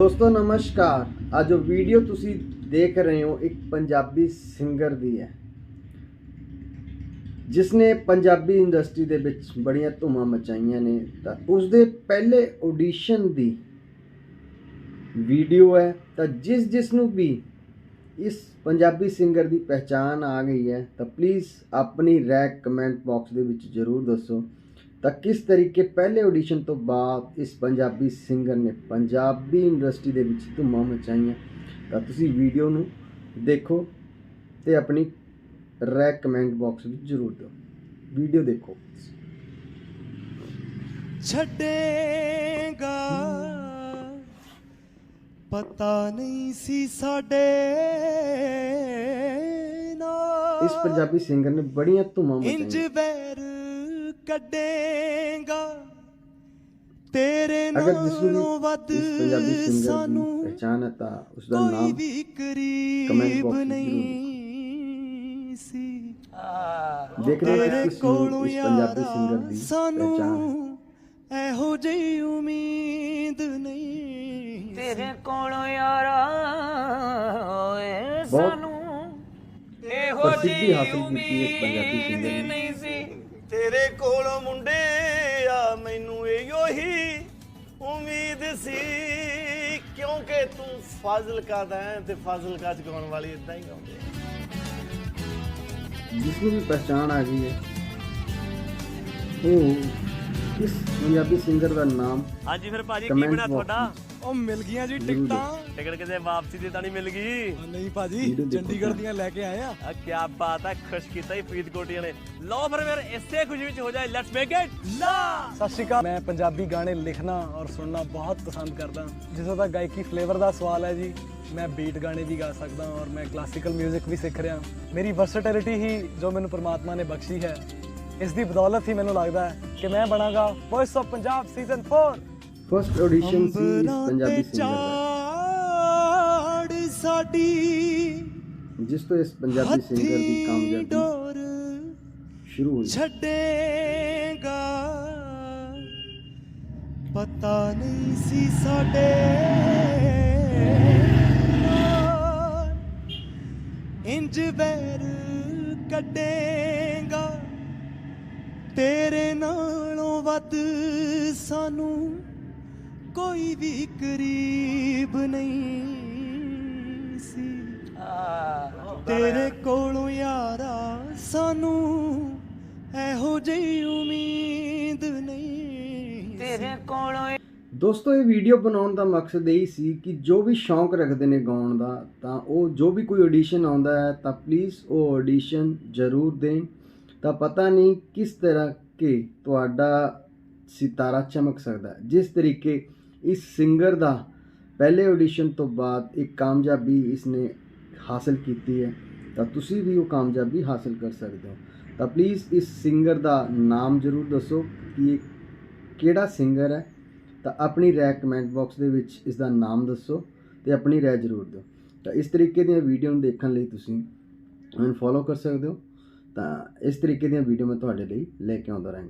ਦੋਸਤੋ, ਨਮਸਕਾਰ। ਅੱਜ ਜੋ ਵੀਡੀਓ ਤੁਸੀਂ ਦੇਖ ਰਹੇ ਹੋ, ਇੱਕ ਪੰਜਾਬੀ ਸਿੰਗਰ ਦੀ ਹੈ ਜਿਸ ਨੇ ਪੰਜਾਬੀ ਇੰਡਸਟਰੀ ਦੇ ਵਿੱਚ ਬੜੀਆਂ ਧੂਮਾਂ ਮਚਾਈਆਂ ਨੇ। ਤਾਂ ਉਸ ਦੇ ਪਹਿਲੇ ਆਡੀਸ਼ਨ ਦੀ ਵੀਡੀਓ ਹੈ। ਤਾਂ ਜਿਸ ਜਿਸ ਨੂੰ ਵੀ ਇਸ ਪੰਜਾਬੀ ਸਿੰਗਰ ਦੀ ਪਹਿਚਾਨ ਆ ਗਈ ਹੈ, ਤਾਂ ਪਲੀਜ਼ ਆਪਣੀ ਰੈਕ ਕਮੈਂਟ ਬਾਕਸ ਦੇ ਵਿੱਚ ਜ਼ਰੂਰ ਦੱਸੋ। ਤਾਂ ਕਿਸ ਤਰੀਕੇ ਪਹਿਲੇ ਆਡੀਸ਼ਨ ਤੋਂ ਬਾਅਦ ਇਸ ਪੰਜਾਬੀ ਸਿੰਗਰ ਨੇ ਪੰਜਾਬੀ ਇੰਡਸਟਰੀ ਦੇ ਵਿੱਚ ਧੁੰਮਾਂ ਮਚਾਈਆਂ? ਤਾਂ ਤੁਸੀਂ ਵੀਡੀਓ ਨੂੰ ਦੇਖੋ ਤੇ ਆਪਣੀ ਰਾਏ ਕਮੈਂਟ ਬਾਕਸ ਵਿੱਚ ਜ਼ਰੂਰ ਦਿਓ ਵੀਡੀਓ ਦੇਖੋ। ਛੱਡੇਗਾ। ਪਤਾ ਨਹੀਂ ਸੀ ਸਾਡੇ ਇਸ ਪੰਜਾਬੀ ਸਿੰਗਰ ਨੇ ਬੜੀਆਂ ਧੁੰਮਾਂ ਮਚਾਈਆਂ। ਕੱਢੇਗਾ। ਤੇਰੇ ਨਾਲੋਂ ਵੱਧ ਸਾਨੂੰ ਪਹਿਚਾਨ ਤਾਂ ਉਸ ਦਾ ਕੋਈ ਨਾਮ ਵੀ ਕਰੀਬ ਨਹੀਂ ਸੀ। ਦੇਖਣਾ ਕਿਸ ਕੋਲੋਂ ਇਸ ਪੰਜਾਬੀ ਸਿੰਗਰ ਯਾਰਾ ਦੀ ਸਾਨੂੰ ਇਹੋ ਜਿਹੀ ਉਮੀਦ ਨਹੀਂ ਤੇਰੇ ਕੋਲੋਂ ਯਾਰਾ ਓਏ ਸਾਨੂੰ ਇਹੋ ਜਿਹੀ ਹਾਸਲ ਕੀਤੀ ਇਸ ਪੰਜਾਬੀ ਉਮੀਦ। ਨਹੀਂ ਤੇਰੇ ਕੋਲੋਂ ਮੁੰਡੇ ਆ, ਮੈਨੂੰ ਇਹੋ ਹੀ ਉਮੀਦ ਸੀ। ਕਿਉਂਕਿ ਤੂੰ ਫਾਜ਼ਿਲਕਾ ਦਾ ਹੈ ਤੇ ਫਾਜ਼ਿਲਕਾ ਚ ਗਾਉਣ ਵਾਲੀ ਇਦਾਂ ਹੀ ਗਾਉਂਦੇ ਜਿਸ ਨੂੰ ਵੀ ਪਹਿਚਾਨ ਆ ਗਈ ਹੈ, ਉਹ ਇਸ ਪੰਜਾਬੀ ਸਿੰਗਰ ਦਾ ਨਾਮ ਹਾਂਜੀ ਫਿਰ ਭਾਜੀ ਕੀ Comment ਬਣਾ box ਤੁਹਾਡਾ? ਉਹ ਮਿਲ ਗਈਆਂ ਜੀ ਜ਼ਰੂਰ ਟਿਕਟਾਂ। ਟਿਕਟ ਕਿਤੇ ਵਾਪਸੀ ਦੀ ਤਾਂ ਨਹੀਂ ਮਿਲ ਗਈ? ਨਹੀਂ ਭਾਜੀ ਵੀਡੀਓ ਦੇਖੋ ਚੰਡੀਗੜ੍ਹ ਤਾਂ। ਦੀਆਂ ਲੈ ਕੇ ਆਏ ਆ। ਆ ਕੀ ਬਾਤ ਹੈ ਖੁਸ਼ ਕੀਤਾ ਹੀ ਫਰੀਦਕੋਟੀਆਂ ਨੇ। ਲਓ ਫਿਰ ਫਿਰ ਇਸੇ ਖੁਸ਼ੀ ਵਿੱਚ ਹੋ ਜਾਏ ਲੈਟਸ ਮੇਕ ਇਟ ਲਾ ਸਤਿ ਸ਼੍ਰੀ ਅਕਾਲ। ਮੈਂ ਪੰਜਾਬੀ ਗਾਣੇ ਲਿਖਣਾ ਔਰ ਸੁਣਨਾ ਬਹੁਤ ਪਸੰਦ ਕਰਦਾ। ਜਿੱਥੋਂ ਤੱਕ ਗਾਇਕੀ ਫਲੇਵਰ ਦਾ ਸਵਾਲ ਹੈ ਜੀ। ਮੈਂ ਬੀਟ ਗਾਣੇ ਵੀ ਗਾ ਸਕਦਾ ਔਰ ਮੈਂ ਕਲਾਸੀਕਲ 뮤직 ਵੀ ਸਿੱਖ ਰਿਹਾ। ਮੇਰੀ ਵਰਸਟੈਲਿਟੀ ਹੀ ਜੋ ਮੈਨੂੰ ਪ੍ਰਮਾਤਮਾ ਨੇ ਬਖਸ਼ੀ ਹੈ ਇਸ ਦੀ ਬਦੌਲਤ ਹੀ ਮੈਨੂੰ ਲੱਗਦਾ ਹੈ ਕਿ ਮੈਂ ਬਣਾਂਗਾ voice of Punjab season 4 first audition C Punjabi singer ਚਾੜ ਸਾਡੀ ਦਾ ਜਿਸ ਤੋਂ ਇਸ ਪੰਜਾਬੀ ਸਿੰਗਰ ਦੀ ਕਾਮਯਾਬੀ ਸ਼ੁਰੂ ਹੋਈ। ਛੱਡੇਗਾ। ਪਤਾ ਨਹੀਂ ਸੀ ਸਾਡੇ ਇੰਜ ਬੈਰ ਕੱਢੇਗਾ। ਤੇਰੇ ਨਾਲੋਂ ਵੱਧ ਸਾਨੂੰ ਕੋਈ ਵੀ ਕਰੀਬ ਨਹੀਂ ਸੀ। ਤੇਰੇ ਕੋਲੋਂ ਯਾਰਾ ਸਾਨੂੰ ਇਹੋ ਜਿਹੀ ਉਮੀਦ ਨਹੀਂ ਤੇਰੇ ਕੋਲੋਂ ਦੋਸਤੋ ਇਹ ਵੀਡੀਓ ਬਣਾਉਣ ਦਾ ਮਕਸਦ ਇਹ ਸੀ ਕਿ ਜੋ ਵੀ ਸ਼ੌਂਕ ਰੱਖਦੇ ਨੇ ਗਾਉਣ ਦਾ ਤਾਂ ਉਹ ਜੋ ਵੀ ਕੋਈ ਆਡੀਸ਼ਨ ਆਉਂਦਾ ਹੈ ਤਾਂ ਪਲੀਜ਼ ਉਹ ਆਡੀਸ਼ਨ ਜ਼ਰੂਰ ਦੇਣ। ਤਾਂ ਪਤਾ ਨਹੀਂ ਕਿਸ ਤਰ੍ਹਾਂ ਕਿ ਤੁਹਾਡਾ ਸਿਤਾਰਾ ਚਮਕ ਸਕਦਾ ਜਿਸ ਤਰੀਕੇ ਇਸ ਸਿੰਗਰ ਦਾ ਪਹਿਲੇ ਆਡੀਸ਼ਨ ਤੋਂ ਬਾਅਦ ਇੱਕ ਕਾਮਯਾਬੀ ਇਸਨੇ ਹਾਸਲ ਕੀਤੀ ਹੈ, ਤਾਂ ਤੁਸੀਂ ਵੀ ਉਹ ਕਾਮਯਾਬੀ ਹਾਸਲ ਕਰ ਸਕਦੇ ਹੋ। ਤਾਂ ਪਲੀਜ਼ ਇਸ ਸਿੰਗਰ ਦਾ ਨਾਮ ਜ਼ਰੂਰ ਦੱਸੋ ਕਿ ਇਹ ਕਿਹੜਾ ਸਿੰਗਰ ਹੈ। ਤਾਂ ਆਪਣੀ ਰਾਏ ਕਮੈਂਟ ਬਾਕਸ ਦੇ ਵਿੱਚ ਇਸ ਦਾ ਨਾਮ ਦੱਸੋ ਤੇ ਆਪਣੀ ਰਾਏ ਜ਼ਰੂਰ ਦਿਓ। ਤਾਂ ਇਸ ਤਰੀਕੇ ਦੀਆਂ ਵੀਡੀਓ ਨੂੰ ਦੇਖਣ ਲਈ ਤੁਸੀਂ ਮੈਨੂੰ ਫੋਲੋ ਕਰ ਸਕਦੇ ਹੋ। ਤਾਂ ਇਸ ਤਰੀਕੇ ਦੀਆਂ ਵੀਡੀਓ ਮੈਂ ਤੁਹਾਡੇ ਲਈ ਲੈ ਕੇ ਆਉਂਦਾ ਰਹਾਂਗਾ।